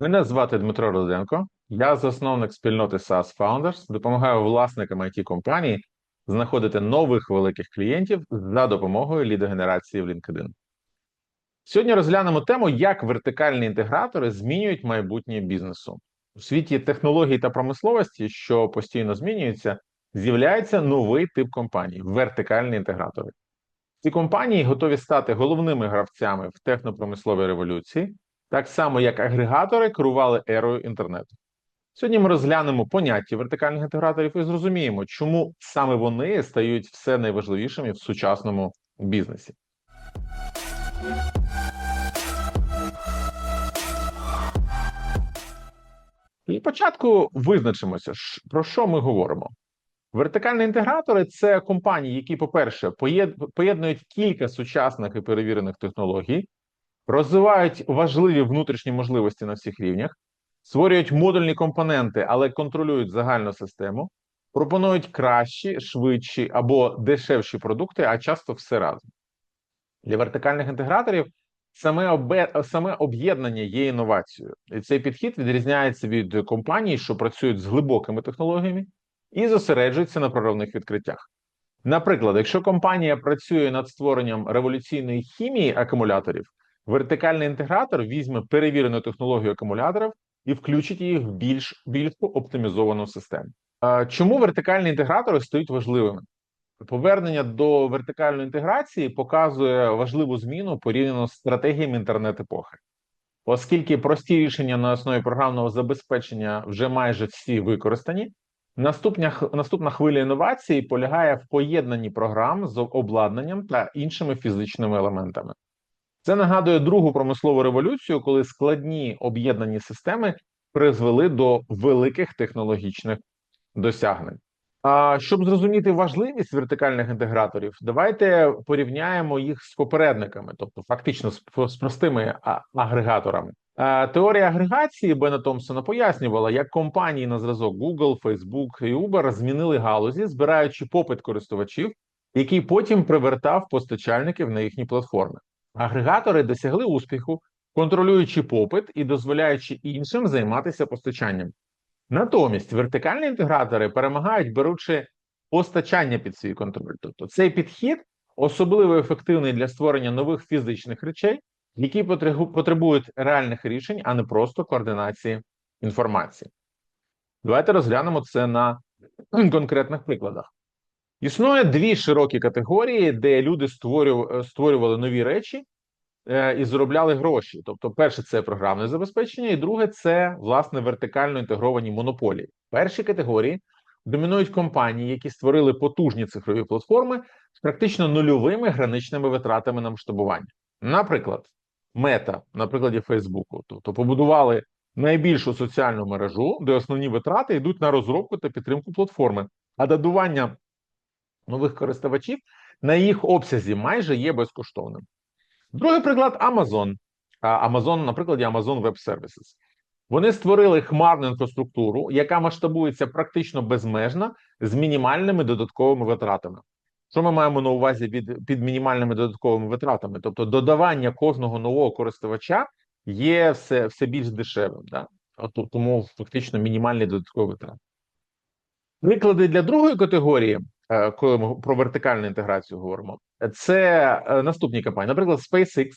Мене звати Дмитро Руденко. Я засновник спільноти SaaS Founders, допомагаю власникам it компаній знаходити нових великих клієнтів за допомогою лідогенерації в LinkedIn. Сьогодні розглянемо тему, як вертикальні інтегратори змінюють майбутнє бізнесу. У світі технологій та промисловості, що постійно змінюються, з'являється новий тип компаній вертикальні інтегратори. Ці компанії готові стати головними гравцями в технопромисловій революції, так само як агрегатори керували ерою інтернету. Сьогодні ми розглянемо поняття вертикальних інтеграторів і зрозуміємо, чому саме вони стають все найважливішими в сучасному бізнесі. І спочатку визначимося, про що ми говоримо. Вертикальні інтегратори це компанії, які, по-перше, поєднують кілька сучасних і перевірених технологій, розвивають важливі внутрішні можливості на всіх рівнях, створюють модульні компоненти, але контролюють загальну систему, пропонують кращі, швидші або дешевші продукти, а часто все разом. Для вертикальних інтеграторів саме обе- саме об'єднання є інновацією, і цей підхід відрізняється від компаній, що працюють з глибокими технологіями і зосереджуються на проривних відкриттях. Наприклад, якщо компанія працює над створенням революційної хімії акумуляторів, вертикальний інтегратор візьме перевірену технологію акумуляторів і включить її в більш більш оптимізовану систему. Чому вертикальні інтегратори стають важливими? Повернення до вертикальної інтеграції показує важливу зміну порівняно з стратегіями інтернет-епохи, оскільки прості рішення на основі програмного забезпечення вже майже всі використані. Наступня наступна хвиля інновацій полягає в поєднанні програм з обладнанням та іншими фізичними елементами. Це нагадує другу промислову революцію, коли складні об'єднані системи призвели до великих технологічних досягнень. А щоб зрозуміти важливість вертикальних інтеграторів, давайте порівняємо їх з попередниками, тобто фактично з, простими агрегаторами. Теорія агрегації Бена Томпсона пояснювала, як компанії на зразок Google, Facebook і Uber змінили галузі, збираючи попит користувачів, який потім привертав постачальників на їхні платформи. Агрегатори досягли успіху, контролюючи попит і дозволяючи іншим займатися постачанням. Натомість вертикальні інтегратори перемагають, беручи постачання під свій контроль. Тобто цей підхід особливо ефективний для створення нових фізичних речей, які потребують реальних рішень, а не просто координації інформації. Давайте розглянемо це на конкретних прикладах. Існує дві широкі категорії, де люди створювали, створювали нові речі е, і заробляли гроші. Тобто, перше це програмне забезпечення, і друге це власне вертикально інтегровані монополії. В першій категорії домінують компанії, які створили потужні цифрові платформи з практично нульовими граничними витратами на масштабування. Наприклад, Мета на прикладі Фейсбуку, тобто побудували найбільшу соціальну мережу, де основні витрати йдуть на розробку та підтримку платформи, а додавання нових користувачів на їх обсязі майже є безкоштовним. Другий приклад Amazon. Amazon, на прикладі Amazon Web Services. Вони створили хмарну інфраструктуру, яка масштабується практично безмежно з мінімальними додатковими витратами. Що ми маємо на увазі під, під мінімальними додатковими витратами? Тобто додавання кожного нового користувача є все, все більш дешевим. Да? Тому фактично мінімальні додаткові витрати. Приклади для другої категорії, коли ми про вертикальну інтеграцію говоримо, це е, наступні компанії, наприклад, SpaceX,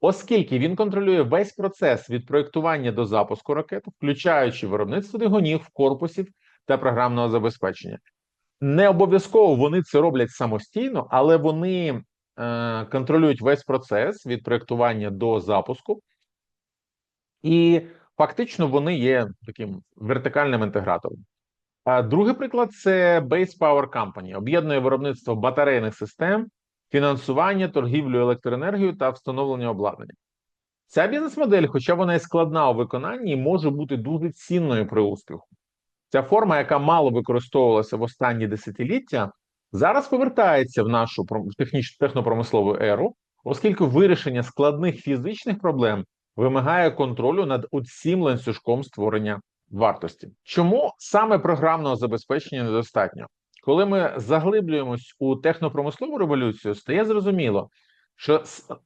оскільки він контролює весь процес від проєктування до запуску ракет, включаючи виробництво двигунів, корпусів та програмного забезпечення. Не обов'язково вони це роблять самостійно, але вони е, контролюють весь процес від проєктування до запуску, і фактично вони є таким вертикальним інтегратором. Другий приклад це Base Power Company, об'єднує виробництво батарейних систем, фінансування, торгівлю електроенергією та встановлення обладнання. Ця бізнес-модель, хоча вона і складна у виконанні, може бути дуже цінною при успіху. Ця форма, яка мало використовувалася в останні десятиліття, зараз повертається в нашу технопромислову еру, оскільки вирішення складних фізичних проблем вимагає контролю над усім ланцюжком створення вартості. Чому саме програмного забезпечення недостатньо? Коли ми заглиблюємось у технопромислову революцію, стає зрозуміло, що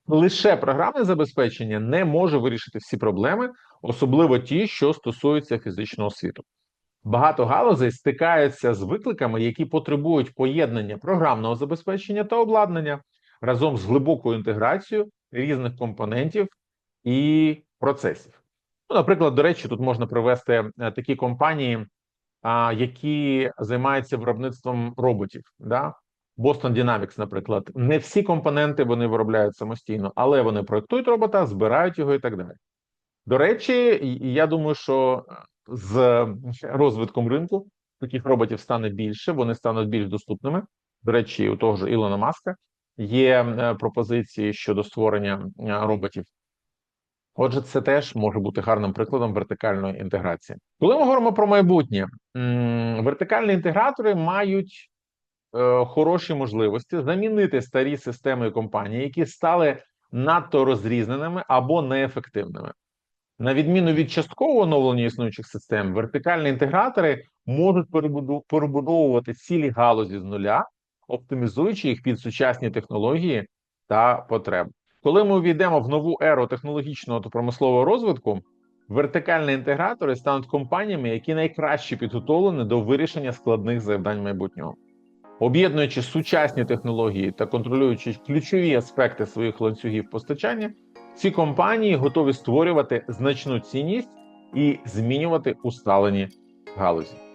лише програмне забезпечення не може вирішити всі проблеми, особливо ті, що стосуються фізичного світу. Багато галузей стикаються з викликами, які потребують поєднання програмного забезпечення та обладнання разом з глибокою інтеграцією різних компонентів і процесів. Ну, наприклад, до речі, тут можна привести е, такі компанії, які займаються виробництвом роботів. Да? Boston Dynamics, наприклад, не всі компоненти вони виробляють самостійно, але вони проектують робота, збирають його і так далі. До речі, я думаю, що е, з розвитком ринку таких роботів стане більше, вони стануть більш доступними. До речі, у того ж Ілона Маска є е, пропозиції щодо створення роботів. Отже, це теж може бути гарним прикладом вертикальної інтеграції. Коли ми говоримо про майбутнє, вертикальні інтегратори мають е, хороші можливості замінити старі системи компанії, які стали надто розрізненими або неефективними. На відміну від часткового оновлення існуючих систем, вертикальні інтегратори можуть перебудовувати цілі галузі з нуля, оптимізуючи їх під сучасні технології та потреби. Коли ми увійдемо в нову еру технологічного та промислового розвитку, вертикальні інтегратори стануть компаніями, які найкраще підготовлені до вирішення складних завдань майбутнього. Об'єднуючи сучасні технології та контролюючи ключові аспекти своїх ланцюгів постачання, ці компанії готові створювати значну цінність і змінювати усталені галузі.